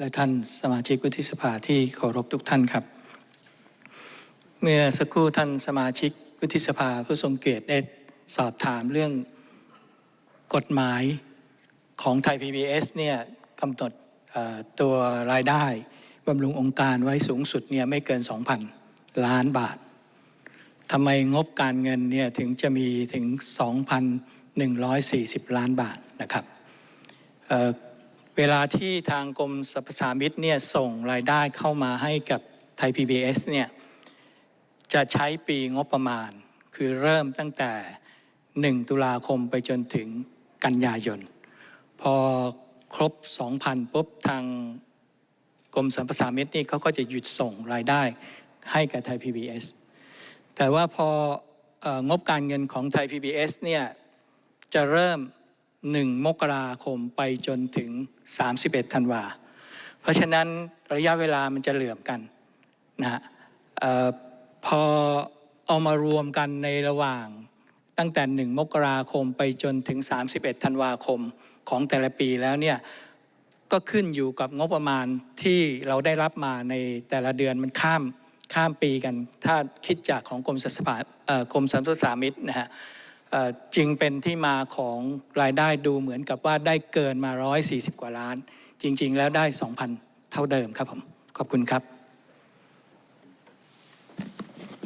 และท่านสมาชิกวุฒิสภาที่เคารพทุกท่านครับ เมื่อสักครู่ท่านสมาชิกวุฒิสภาผู้ทรงเกียรติได้สอบถามเรื่องกฎหมายของไทย PBS เนี่ยกำหนดตัวรายได้บำรุงองค์การไว้สูงสุดเนี่ยไม่เกิน 2,000 ล้านบาททำไมงบการเงินเนี่ยถึงจะมีถึง 2,140 ล้านบาทนะครับ เวลาที่ทางกรมสรรพสามิตเนี่ยส่งรายได้เข้ามาให้กับไทย PBS เนี่ยจะใช้ปีงบประมาณ คือเริ่มตั้งแต่ 1 ตุลาคมไปจนถึงกันยายน พอครบ 2,000ปุ๊บทางกรมสรรพสามิตนี่เขาก็จะหยุดส่งรายได้ให้กับไทย PBS แต่ว่าพออองบการเงินของไทย PBS เนี่ยจะเริ่ม 1 มกราคมไปจนถึง 31 ธันวา เพราะฉะนั้นระยะเวลามันจะเหลื่อมกันนะฮะพอเอามารวมกันในระหว่างตั้งแต่ 1 มกราคมไปจนถึง 31 ธันวาคมของแต่ละปีแล้วเนี่ยก็ขึ้นอยู่กับงบประมาณที่เราได้รับมาในแต่ละเดือนมันข้ามข้ามปีกัน ถ้าคิดจากของกรมสรรพสานกรมสรรพสามิตนะฮะ จึงเป็นที่มาของรายได้ดูเหมือนกับว่าได้เกินมา 140 กว่าล้าน จริง ๆ แล้วได้ 2,000 เท่าเดิมครับผม ขอบคุณครับ